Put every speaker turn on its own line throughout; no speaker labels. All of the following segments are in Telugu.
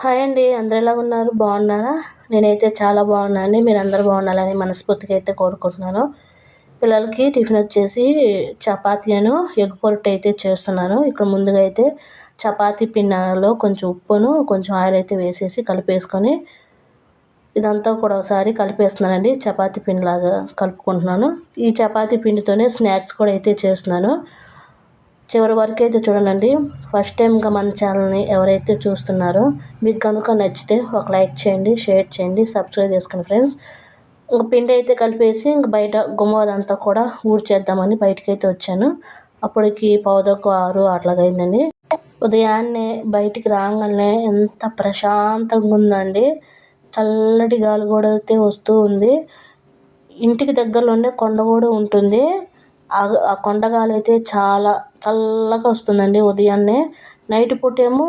హాయ్ అండి అందరు ఎలా ఉన్నారు? బాగున్నారా? నేనైతే చాలా బాగున్నాను మీరు అందరు బాగున్నారని మనస్ఫూర్తిగా అయితే కోరుకుంటున్నాను. పిల్లలకి టిఫిన్ వచ్చేసి చపాతీను ఎగ్ పొరట్ అయితే చేస్తున్నాను. ఇక్కడ ముందుగా అయితే చపాతీ పిన్నలో కొంచెం ఉప్పును కొంచెం ఆయిల్ అయితే వేసేసి కలిపేసుకొని ఇదంతా కూడా ఒకసారి కలిపేస్తున్నానండి. చపాతీ పిండిలాగా కలుపుకుంటున్నాను. ఈ చపాతీ పిండితోనే స్నాక్స్ కూడా అయితే చేస్తున్నాను. చివరి వరకు అయితే చూడండి ఫస్ట్ టైంగా మన ఛానల్ని ఎవరైతే చూస్తున్నారో మీకు కనుక నచ్చితే ఒక లైక్ చేయండి షేర్ చేయండి సబ్స్క్రైబ్ చేసుకోండి ఫ్రెండ్స్ ఇంక పిండి అయితే కలిపేసి ఇంక బయట గుమ్మదంతా కూడా ఊడ్చేద్దామని బయటకైతే అయితే వచ్చాను. అప్పటికి పౌదకు ఆరు అట్లాగైందండి. ఉదయాన్నే బయటికి రాగానే ఎంత ప్రశాంతంగా ఉందండి. చల్లటి గాలి కూడా అయితే వస్తూ ఉంది. ఇంటికి దగ్గరలోనే కొండ కూడా ఉంటుంది. ఆ కొండగాలి అయితే చాలా చల్లగా వస్తుందండి ఉదయాన్నే. నైట్ పూట ఏమో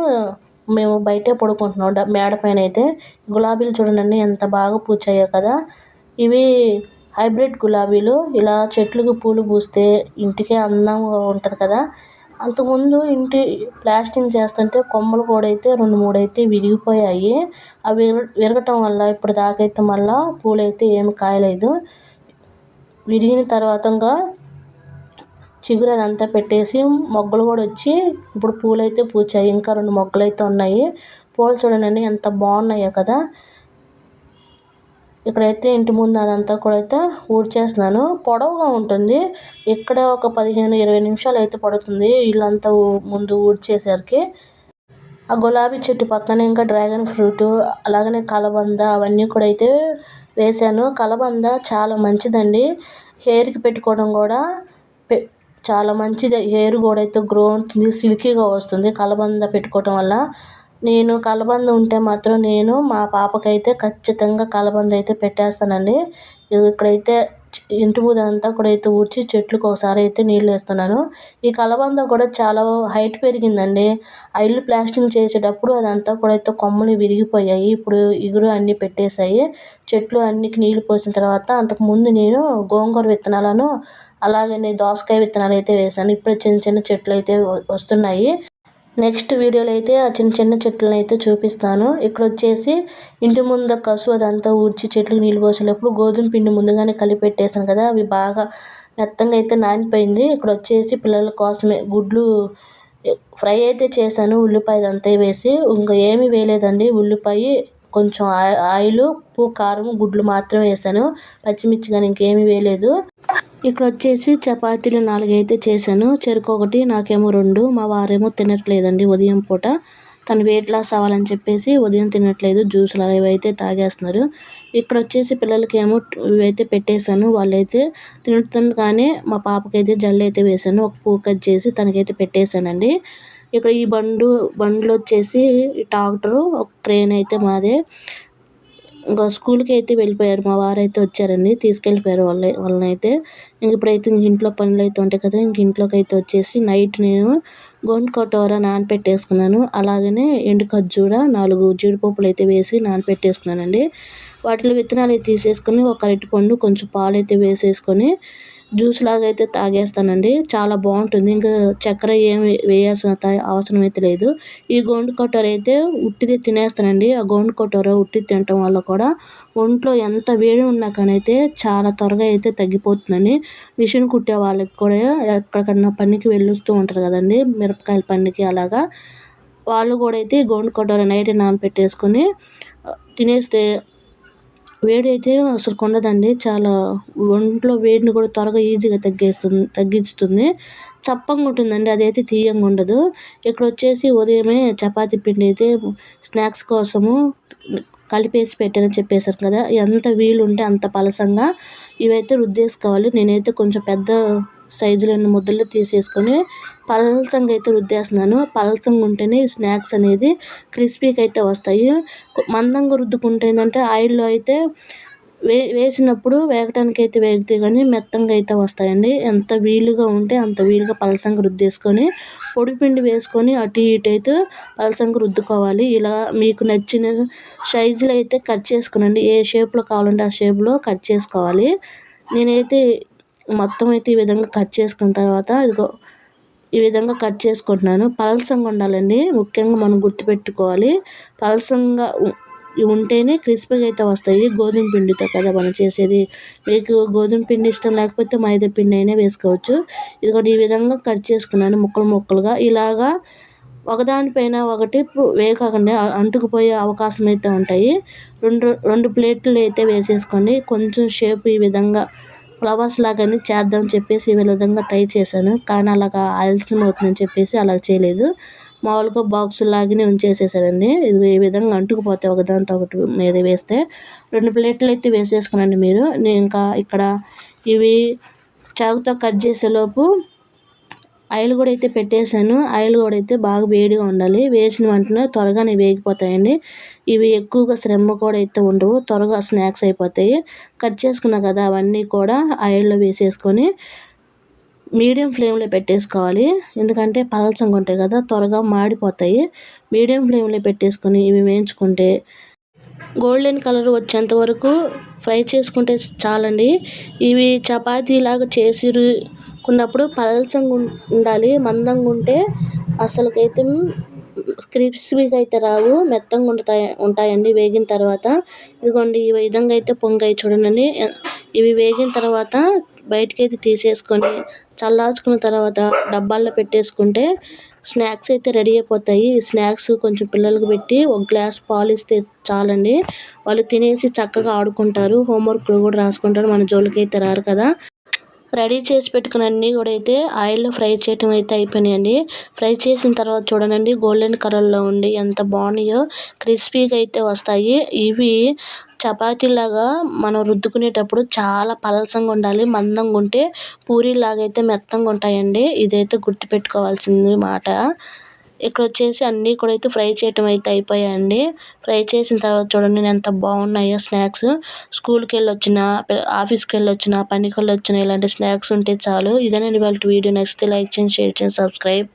మేము బయటే పడుకుంటున్నాం. మేడ పైన అయితే గులాబీలు చూడండి ఎంత బాగా పూచాయో కదా. ఇవి హైబ్రిడ్ గులాబీలు. ఇలా చెట్లకు పూలు పూస్తే ఇంటికే అందంగా ఉంటుంది కదా. అంతకుముందు ఇంటి ప్లాస్టింగ్ చేస్తుంటే కొమ్మలు కూడా అయితే రెండు మూడు అయితే విరిగిపోయాయి. అవి విరగటం వల్ల ఇప్పుడు దాకైతే మళ్ళీ పూలైతే ఏమి కాయలేదు. విరిగిన తర్వాత ఇంకా చిగురు అదంతా పెట్టేసి మొగ్గలు కూడా వచ్చి ఇప్పుడు పూలైతే పూచాయి. ఇంకా రెండు మొగ్గలు అయితే ఉన్నాయి. పూలు చూడండి ఎంత బాగున్నాయో కదా. ఇక్కడైతే ఇంటి ముందు అదంతా కూడా అయితే ఊడ్చేస్తున్నాను. పొడవుగా ఉంటుంది. ఇక్కడ ఒక పదిహేను ఇరవై నిమిషాలు అయితే పడుతుంది ఇల్లంతా ముందు ఊడ్చేసరికి. ఆ గులాబీ చెట్టు పక్కన ఇంకా డ్రాగన్ ఫ్రూట్ అలాగనే కలబంద అవన్నీ కూడా అయితే వేశాను. కలబంద చాలా మంచిదండి. హెయిర్కి పెట్టుకోవడం కూడా చాలా మంచిది. హెయిర్ కూడా అయితే గ్రో అవుతుంది సిల్కీగా వస్తుంది. కలబంద పెట్టుకోవటం వల్ల నేను కలబంద ఉంటే మాత్రం నేను మా పాపకైతే ఖచ్చితంగా కలబంద అయితే పెట్టేస్తానండి. ఇక్కడైతే ఇంటి అంతా కూడా అయితే ఊడ్చి చెట్లకు ఒకసారి అయితే నీళ్ళు వేస్తున్నాను. ఈ కలబంద కూడా చాలా హైట్ పెరిగిందండి. ఆ ఇల్లు ప్లాస్టింగ్ చేసేటప్పుడు అదంతా కూడా అయితే కొమ్మలు విరిగిపోయాయి. ఇప్పుడు ఇగురు అన్నీ పెట్టేశాయి. చెట్లు అన్నికి నీళ్ళు పోసిన తర్వాత అంతకుముందు నేను గోంగూర విత్తనాలను అలాగనే దోసకాయ విత్తనాలు అయితే వేసాను. ఇప్పుడు చిన్న చిన్న చెట్లు అయితే వస్తున్నాయి. నెక్స్ట్ వీడియోలో అయితే ఆ చిన్న చిన్న చెట్లను అయితే చూపిస్తాను. ఇక్కడ వచ్చేసి ఇంటి ముందు కసు అదంతా ఊడ్చి చెట్లు నీళ్ళు పోసినప్పుడు గోధుమ పిండి ముందుగానే కలిపెట్టేసాను కదా అవి బాగా మెత్తంగా అయితే నానిపోయింది. ఇక్కడ వచ్చేసి పిల్లల కోసమే గుడ్లు ఫ్రై అయితే చేశాను ఉల్లిపాయ అంతా వేసి. ఇంకా ఏమీ వేయలేదండి ఉల్లిపాయ కొంచెం ఆయిల్ ఉప్పు కారం గుడ్లు మాత్రమే వేసాను. పచ్చిమిర్చి కానీ ఇంకేమీ వేయలేదు. ఇక్కడ వచ్చేసి చపాతీలు నాలుగైతే చేశాను. చెరుకు ఒకటి నాకేమో రెండు. మా వారేమో తినట్లేదండి ఉదయం పూట. తను వెయిట్ లాస్ అవ్వాలని చెప్పేసి ఉదయం తినట్లేదు. జ్యూసులు అవి అయితే తాగేస్తున్నారు. ఇక్కడ వచ్చేసి పిల్లలకి ఏమో ఇవైతే పెట్టేశాను. వాళ్ళైతే తింటుండగానే మా పాపకైతే జల్లు అయితే వేసాను ఒక పూ కట్ చేసి తనకైతే పెట్టేశానండి. ఇక్కడ ఈ బండు బండ్లు వచ్చేసి ట్రాక్టరు ఒక క్రేన్ అయితే మాదే. ఇంకా స్కూల్కి అయితే వెళ్ళిపోయారు. మా వారైతే వచ్చారండి. తీసుకెళ్ళిపోయారు వాళ్ళ వాళ్ళనైతే. ఇంక ఇప్పుడైతే ఇంక ఇంట్లో పనులు అయితే ఉంటాయి కదా ఇంక ఇంట్లోకి అయితే వచ్చేసి నైట్ నేను గోండ్ కటోర నానపెట్టేసుకున్నాను. అలాగనే ఎండు ఖర్జూర నాలుగు జీడిపప్పులు అయితే వేసి నానపెట్టేసుకున్నానండి. వాటిలో విత్తనాలు అయితే తీసేసుకొని ఒక అరటిపండు కొంచెం పాలు అయితే వేసేసుకొని జ్యూస్ లాగా అయితే తాగేస్తానండి. చాలా బాగుంటుంది. ఇంకా చక్కెర ఏమి వేయాల్సిన అవసరం అయితే లేదు. ఈ గోండు కొట్టర అయితే ఉట్టిది తినేస్తానండి. ఆ గోండు కొట్టర ఉట్టి తినటం వల్ల కూడా ఒంట్లో ఎంత వేడి ఉన్నా కానీ అయితే చాలా త్వరగా అయితే తగ్గిపోతుందండి. మిషన్ కుట్టే వాళ్ళకి కూడా ఎక్కడికన్నా పనికి వెళ్ళొస్తూ ఉంటారు కదండి. మిరపకాయల పనికి అలాగా. వాళ్ళు కూడా అయితే గోండు కొట్టర నైట్ నానపెట్టేసుకొని తినేస్తే వేడి అయితే అసలు ఉండదండి చాలా ఒంట్లో వేడిని కూడా త్వరగా ఈజీగా తగ్గేస్తుంది తగ్గిస్తుంది చప్పంగా ఉంటుందండి. అదైతే తీయంగా ఉండదు. ఇక్కడ వచ్చేసి ఉదయమే చపాతీ పిండి అయితే స్నాక్స్ కోసము కలిపేసి పెట్టానని చెప్పేశారు కదా. ఎంత వీలు ఉంటే అంత పలసంగా ఇవైతే రుద్దేసుకోవాలి. నేనైతే కొంచెం పెద్ద సైజులో ముద్దలు తీసేసుకొని పలసంగా అయితే రుద్దేస్తున్నాను. పలసంగా ఉంటేనే స్నాక్స్ అనేది క్రిస్పీగా అయితే వస్తాయి మందంగా రుద్దుకుంటే ఏంటంటే ఆయిల్లో అయితే వే వేసినప్పుడు వేగటానికి అయితే వేగితే కానీ మెత్తంగా అయితే వస్తాయండి. ఎంత వీలుగా ఉంటే అంత వీలుగా పలసంగా రుద్దేసుకొని పొడిపిండి వేసుకొని అటు ఇటు అయితే పలసంగా రుద్దుకోవాలి. ఇలా మీకు నచ్చిన సైజులో అయితే కట్ చేసుకునండి. ఏ షేప్లో కావాలంటే ఆ షేప్లో కట్ చేసుకోవాలి. నేనైతే మొత్తం అయితే ఈ విధంగా కట్ చేసుకున్న తర్వాత ఇదిగో ఈ విధంగా కట్ చేసుకుంటున్నాను. పలసంగా ఉండాలండి. ముఖ్యంగా మనం గుర్తుపెట్టుకోవాలి. పలసంగా ఉంటేనే క్రిస్పీగా అయితే వస్తాయి. గోధుమ పిండితో కదా మనం చేసేది. మీకు గోధుమ పిండి ఇష్టం లేకపోతే మైదా పిండి అయినా వేసుకోవచ్చు. ఇది కూడా ఈ విధంగా కట్ చేసుకున్నాను ముక్కలు ముక్కలుగా. ఇలాగా ఒకదానిపైన ఒకటి వేయకాకుండా అంటుకుపోయే అవకాశం అయితే ఉంటాయి. రెండు రెండు ప్లేట్లు అయితే వేసేసుకోండి. కొంచెం షేప్ ఈ విధంగా ఫ్లవర్స్ లాగానే చేద్దాం చెప్పేసి ఈ విధంగా ట్రై చేశాను. కానీ అలాగా ఆలస్యం అవుతుందని చెప్పేసి అలా చేయలేదు. మామూలుగా బాక్స్ లాగానే ఉంచేసేసానండి. ఇది ఈ విధంగా అంటుకుపోతే ఒకదానితో ఒకటి మీద వేస్తే రెండు ప్లేట్లు అయితే వేసేసుకున్నాను మీరు. నేను ఇంకా ఇక్కడ ఇవి చాకుతో కట్ చేసేలోపు ఆయిల్ కూడా అయితే పెట్టేశాను. ఆయిల్ కూడా అయితే బాగా వేడిగా ఉండాలి. వేసిన వెంటనే త్వరగానే వేగిపోతాయండి. ఇవి ఎక్కువగా శ్రమ కూడా అయితే ఉండవు. త్వరగా స్నాక్స్ అయిపోతాయి. కట్ చేసుకున్నా కదా అవన్నీ కూడా ఆయిల్లో వేసేసుకొని మీడియం ఫ్లేమ్లో పెట్టేసుకోవాలి. ఎందుకంటే పలసంగా ఉంటాయి కదా త్వరగా మాడిపోతాయి. మీడియం ఫ్లేమ్లో పెట్టేసుకొని ఇవి వేయించుకుంటే గోల్డెన్ కలర్ వచ్చేంత వరకు ఫ్రై చేసుకుంటే చాలండి. ఇవి చపాతీలాగా చేసి ఉన్నప్పుడు పలచంగా ఉండాలి మందంగా ఉంటే అసలుకైతే క్రిస్పీగా అయితే రావు మెత్తంగా ఉంటాయి ఉంటాయండి వేగిన తర్వాత. ఇదిగోండి ఈ విధంగా అయితే పొంగాయి చూడండి ఇవి వేగిన తర్వాత బయటకైతే తీసేసుకొని చల్లార్చుకున్న తర్వాత డబ్బాల్లో పెట్టేసుకుంటే స్నాక్స్ అయితే రెడీ అయిపోతాయి. ఈ స్నాక్స్ కొంచెం పిల్లలకు పెట్టి ఒక గ్లాస్ పాలు ఇస్తే చాలండి. వాళ్ళు తినేసి చక్కగా ఆడుకుంటారు. హోంవర్క్లు కూడా రాసుకుంటారు. మన జోలికి అయితే రారు కదా. రెడీ చేసి పెట్టుకున్న అన్నీ కూడా అయితే ఆయిల్లో ఫ్రై చేయటం అయితే అయిపోయినాయండి. ఫ్రై చేసిన తర్వాత చూడండి గోల్డెన్ కలర్లో ఉండి ఎంత బాగున్నాయో క్రిస్పీగా అయితే వస్తాయి. ఇవి చపాతీలాగా మనం రుద్దుకునేటప్పుడు చాలా పలసంగా ఉండాలి మందంగా ఉంటే పూరీలాగా అయితే మెత్తంగా ఉంటాయండి. ఇదైతే గుర్తుపెట్టుకోవాల్సింది మాట. ఇక్కడ వచ్చేసి అన్నీ కూడా అయితే ఫ్రై చేయటం అయితే అయిపోయాయండి. ఫ్రై చేసిన తర్వాత చూడండి ఎంత బాగున్నాయో స్నాక్స్. స్కూల్కి వెళ్ళి వచ్చిన ఆఫీస్కి వెళ్ళి వచ్చిన పనికి వెళ్ళి వచ్చిన ఇలాంటి స్నాక్స్ ఉంటే చాలు. ఇదేనండి వాళ్ళ వీడియో నచ్చితే లైక్ చేయండి షేర్ చేయండి సబ్స్క్రైబ్.